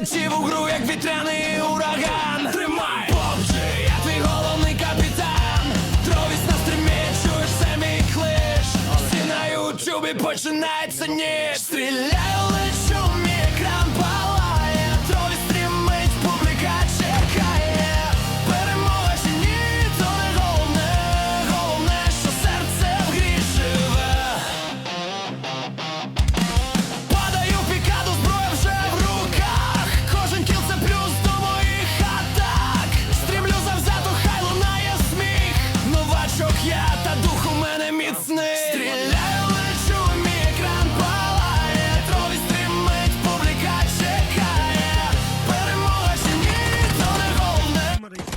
летів у гру, як вітряний ураган. Тримай! бомжи, твій головний капітан. Тровіс на стрімі, чуєш самий клиш, всі на ютьюбі Починається ніч Стріляю